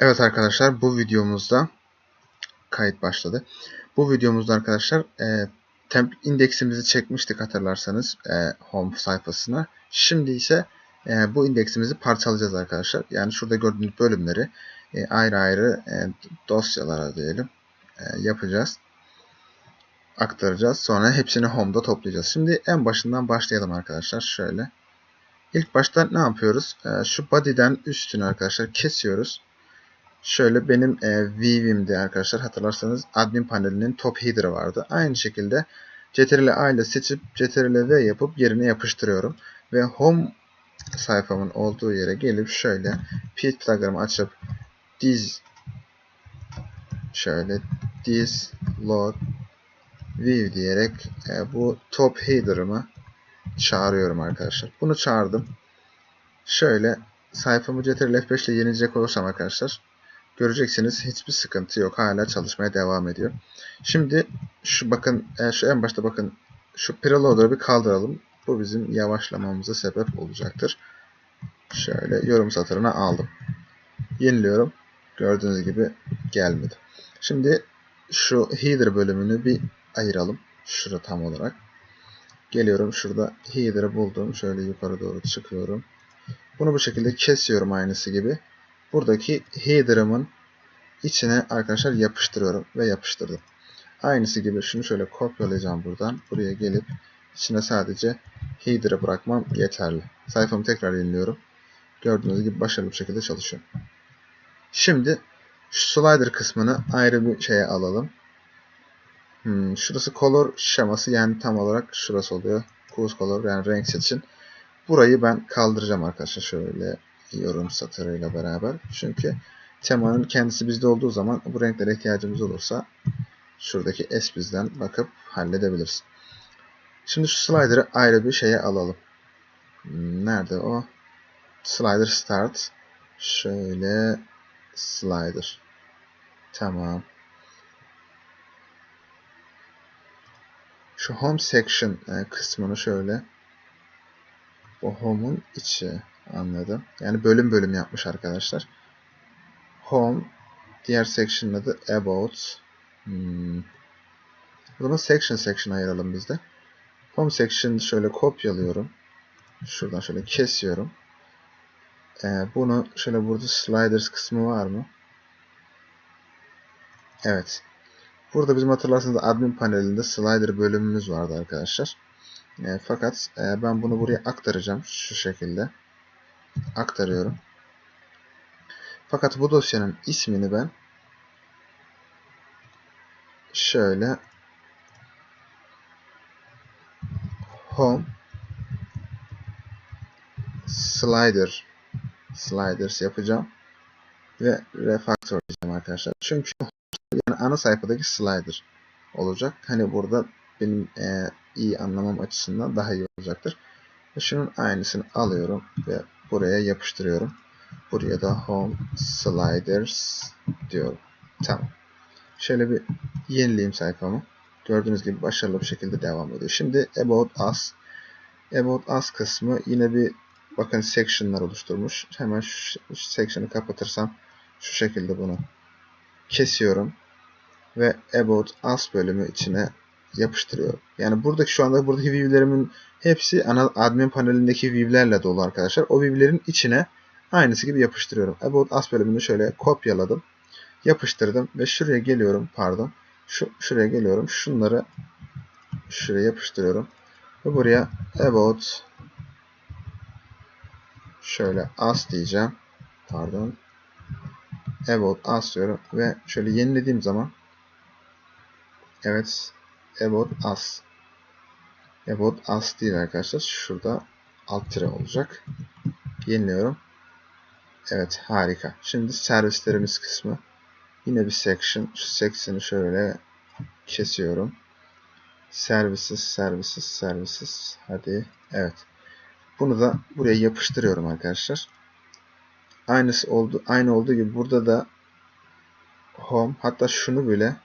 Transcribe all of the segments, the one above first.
Evet arkadaşlar bu videomuzda kayıt başladı. Bu videomuzda arkadaşlar e, temp indeksimizi çekmiştik hatırlarsanız e, home sayfasına. Şimdi ise e, bu indeksimizi parçalayacağız arkadaşlar. Yani şurada gördüğünüz bölümleri e, ayrı ayrı e, dosyalara diyelim e, yapacağız. Aktaracağız. Sonra hepsini home'da toplayacağız. Şimdi en başından başlayalım arkadaşlar. Şöyle. İlk başta ne yapıyoruz? E, şu body'den üstünü arkadaşlar kesiyoruz. Şöyle benim e, View'imde arkadaşlar hatırlarsanız admin panelinin top header'ı vardı. Aynı şekilde Ctrl A ile seçip Ctrl V yapıp yerine yapıştırıyorum. Ve home sayfamın olduğu yere gelip şöyle php taglarımı açıp diz şöyle diz load view diyerek e, bu top header'ımı çağırıyorum arkadaşlar. Bunu çağırdım. Şöyle sayfamı Ctrl F5 ile yenileyecek olursam arkadaşlar göreceksiniz hiçbir sıkıntı yok. Hala çalışmaya devam ediyor. Şimdi şu bakın e, şu en başta bakın şu preloader'ı bir kaldıralım. Bu bizim yavaşlamamıza sebep olacaktır. Şöyle yorum satırına aldım. Yeniliyorum. Gördüğünüz gibi gelmedi. Şimdi şu header bölümünü bir ayıralım. Şurada tam olarak. Geliyorum şurada header'ı buldum. Şöyle yukarı doğru çıkıyorum. Bunu bu şekilde kesiyorum aynısı gibi. Buradaki header'ımın içine arkadaşlar yapıştırıyorum ve yapıştırdım. Aynısı gibi şunu şöyle kopyalayacağım buradan. Buraya gelip içine sadece header'ı bırakmam yeterli. Sayfamı tekrar yeniliyorum. Gördüğünüz gibi başarılı bir şekilde çalışıyor. Şimdi şu slider kısmını ayrı bir şeye alalım. Hmm, şurası color şeması yani tam olarak şurası oluyor. Cruise color yani renk seçin. Burayı ben kaldıracağım arkadaşlar şöyle yorum satırıyla beraber. Çünkü temanın kendisi bizde olduğu zaman bu renklere ihtiyacımız olursa şuradaki S bizden bakıp halledebiliriz. Şimdi şu slider'ı ayrı bir şeye alalım. Nerede o? Slider start. Şöyle slider. Tamam. Şu home section e, kısmını şöyle bu home'un içi anladım. Yani bölüm bölüm yapmış arkadaşlar. Home diğer section'ın adı about. Hmm. O zaman section section ayıralım biz de. Home section şöyle kopyalıyorum. Şuradan şöyle kesiyorum. Ee, bunu şöyle burada sliders kısmı var mı? Evet. Burada bizim hatırlarsanız admin panelinde slider bölümümüz vardı arkadaşlar. E, fakat e, ben bunu buraya aktaracağım şu şekilde. Aktarıyorum. Fakat bu dosyanın ismini ben şöyle home slider sliders yapacağım ve refactorlayacağım arkadaşlar. Çünkü yani ana sayfadaki slider olacak. Hani burada benim e, iyi anlamam açısından daha iyi olacaktır. Şunun aynısını alıyorum ve buraya yapıştırıyorum. Buraya da home sliders diyorum. Tamam. Şöyle bir yenileyim sayfamı. Gördüğünüz gibi başarılı bir şekilde devam ediyor. Şimdi about us. About us kısmı yine bir bakın section'lar oluşturmuş. Hemen şu, section'ı kapatırsam şu şekilde bunu kesiyorum ve about us bölümü içine yapıştırıyorum. Yani buradaki şu anda buradaki view'lerimin hepsi ana admin panelindeki view'lerle dolu arkadaşlar. O view'lerin içine aynısı gibi yapıştırıyorum. About Us bölümünü şöyle kopyaladım. Yapıştırdım ve şuraya geliyorum. Pardon. Şu, şuraya geliyorum. Şunları şuraya yapıştırıyorum. Ve buraya About şöyle Us diyeceğim. Pardon. About Us diyorum. Ve şöyle yenilediğim zaman Evet. About Us. About Us değil arkadaşlar. Şurada alt tire olacak. Yeniliyorum. Evet harika. Şimdi servislerimiz kısmı. Yine bir section. Şu section'ı şöyle kesiyorum. Services, services, services. Hadi. Evet. Bunu da buraya yapıştırıyorum arkadaşlar. Aynısı oldu. Aynı olduğu gibi burada da home hatta şunu bile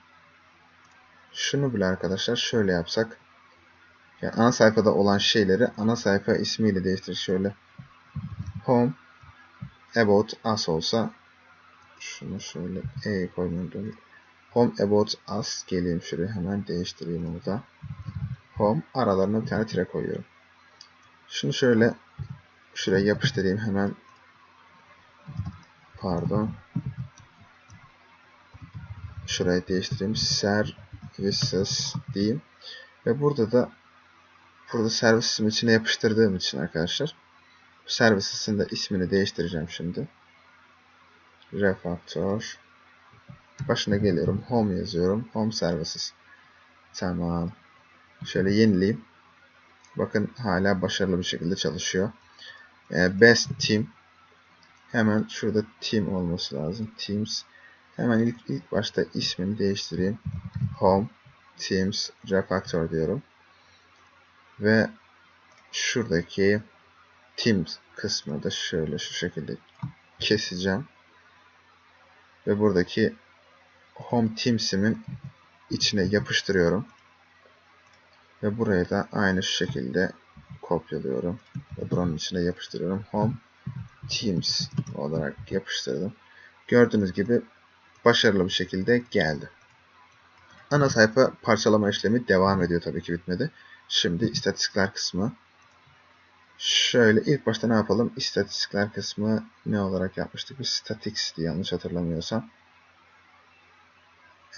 şunu bile arkadaşlar şöyle yapsak yani ana sayfada olan şeyleri ana sayfa ismiyle değiştir şöyle home about us olsa Şunu şöyle E koymayı Home about us geleyim şuraya hemen değiştireyim onu da. Home aralarına bir tane tire koyuyorum. Şunu şöyle şuraya yapıştırayım hemen. Pardon. Şurayı değiştireyim. Services diyeyim. Ve burada da burada servisesin içine yapıştırdığım için arkadaşlar servicesin de ismini değiştireceğim şimdi. Refactor başına geliyorum. Home yazıyorum. Home services. Tamam. Şöyle yenileyim. Bakın hala başarılı bir şekilde çalışıyor. Ee, best team. Hemen şurada team olması lazım. Teams. Hemen ilk, ilk başta ismini değiştireyim. Home Teams Refactor diyorum. Ve şuradaki Teams kısmı da şöyle şu şekilde keseceğim. Ve buradaki Home Teams'imin içine yapıştırıyorum. Ve buraya da aynı şu şekilde kopyalıyorum. Ve buranın içine yapıştırıyorum. Home Teams olarak yapıştırdım. Gördüğünüz gibi başarılı bir şekilde geldi. Ana sayfa parçalama işlemi devam ediyor tabii ki bitmedi. Şimdi istatistikler kısmı. Şöyle ilk başta ne yapalım? İstatistikler kısmı ne olarak yapmıştık? Bir statics diye yanlış hatırlamıyorsam.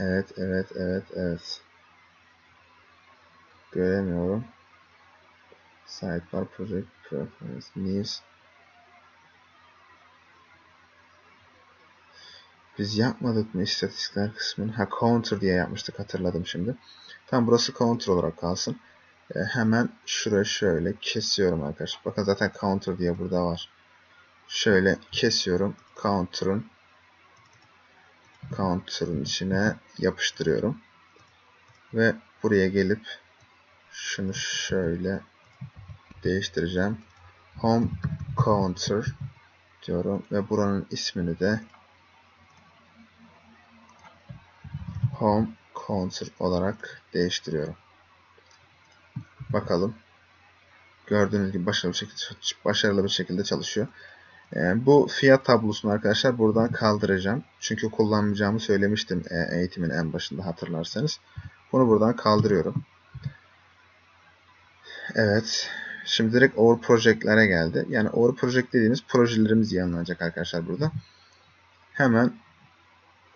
Evet, evet, evet, evet. Göremiyorum. Sidebar Project Preference News. Biz yapmadık mı istatistikler kısmını? Ha counter diye yapmıştık hatırladım şimdi. Tam burası counter olarak kalsın. E, hemen şuraya şöyle kesiyorum arkadaşlar. Bakın zaten counter diye burada var. Şöyle kesiyorum. Counter'ın counter'ın içine yapıştırıyorum. Ve buraya gelip şunu şöyle değiştireceğim. Home counter diyorum ve buranın ismini de home counter olarak değiştiriyorum. Bakalım. Gördüğünüz gibi başarılı bir şekilde, başarılı bir şekilde çalışıyor. E, bu fiyat tablosunu arkadaşlar buradan kaldıracağım. Çünkü kullanmayacağımı söylemiştim e, eğitimin en başında hatırlarsanız. Bunu buradan kaldırıyorum. Evet. Şimdi direkt Over Project'lere geldi. Yani Over Project dediğimiz projelerimiz yanılacak arkadaşlar burada. Hemen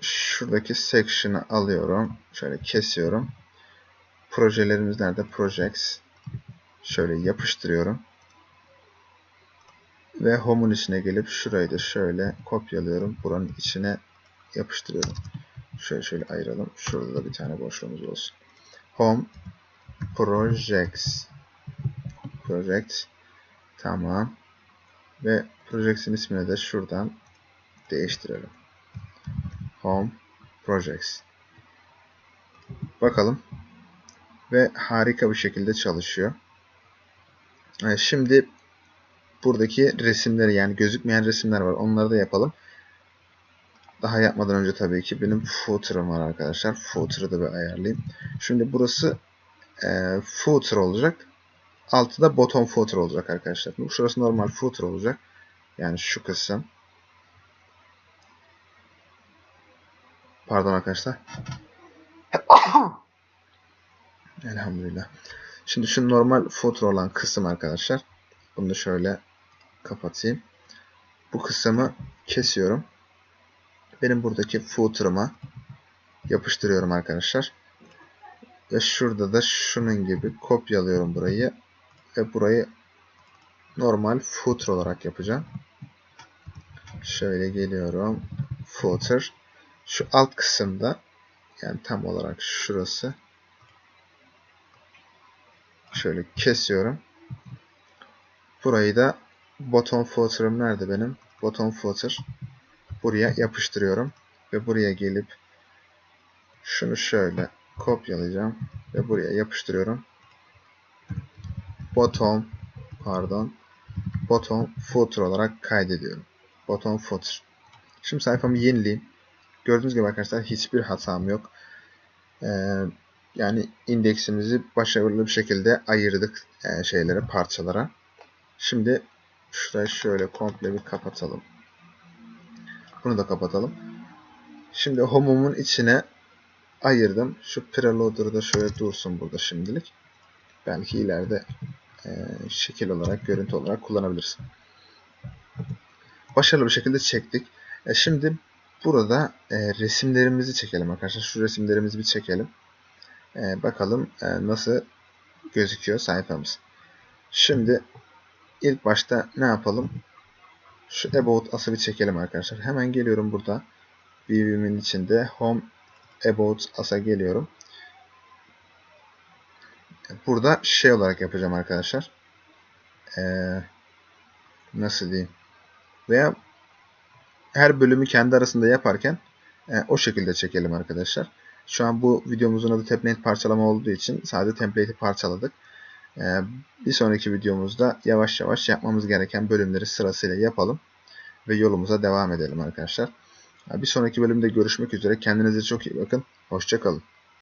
şuradaki section'ı alıyorum. Şöyle kesiyorum. Projelerimiz nerede? Projects. Şöyle yapıştırıyorum. Ve home'un içine gelip şurayı da şöyle kopyalıyorum. Buranın içine yapıştırıyorum. Şöyle şöyle ayıralım. Şurada da bir tane boşluğumuz olsun. Home Projects Project Tamam. Ve Projects'in ismini de şuradan değiştirelim. Home Projects. Bakalım. Ve harika bir şekilde çalışıyor. Şimdi buradaki resimleri yani gözükmeyen resimler var. Onları da yapalım. Daha yapmadan önce tabii ki benim footer'ım var arkadaşlar. Footer'ı da bir ayarlayayım. Şimdi burası e, footer olacak. Altı da bottom footer olacak arkadaşlar. Şurası normal footer olacak. Yani şu kısım. Pardon arkadaşlar. Elhamdülillah. Şimdi şu normal footer olan kısım arkadaşlar. Bunu da şöyle kapatayım. Bu kısmı kesiyorum. Benim buradaki footer'ıma yapıştırıyorum arkadaşlar. Ve şurada da şunun gibi kopyalıyorum burayı. Ve burayı normal footer olarak yapacağım. Şöyle geliyorum. Footer. Şu alt kısımda yani tam olarak şurası. Şöyle kesiyorum. Burayı da bottom footer'ım nerede benim? Bottom footer. Buraya yapıştırıyorum. Ve buraya gelip şunu şöyle kopyalayacağım. Ve buraya yapıştırıyorum. Bottom pardon bottom footer olarak kaydediyorum. Bottom footer. Şimdi sayfamı yenileyim. Gördüğünüz gibi arkadaşlar hiçbir hatam yok. Ee, yani indeksimizi başarılı bir şekilde ayırdık e, şeylere, parçalara. Şimdi şurayı şöyle komple bir kapatalım. Bunu da kapatalım. Şimdi home'umun içine ayırdım. Şu preloader'ı da şöyle dursun burada şimdilik. Belki ileride e, şekil olarak, görüntü olarak kullanabilirsin. Başarılı bir şekilde çektik. E, şimdi burada resimlerimizi çekelim arkadaşlar. Şu resimlerimizi bir çekelim. E, bakalım e, nasıl gözüküyor sayfamız. Şimdi ilk başta ne yapalım? Şu About Us'ı bir çekelim arkadaşlar. Hemen geliyorum burada. View'imin içinde Home About Us'a geliyorum. Burada şey olarak yapacağım arkadaşlar. Ee, nasıl diyeyim? Veya her bölümü kendi arasında yaparken e, o şekilde çekelim arkadaşlar. Şu an bu videomuzun adı template parçalama olduğu için sadece template'i parçaladık. Ee, bir sonraki videomuzda yavaş yavaş yapmamız gereken bölümleri sırasıyla yapalım ve yolumuza devam edelim arkadaşlar. Bir sonraki bölümde görüşmek üzere. Kendinize çok iyi bakın. Hoşçakalın.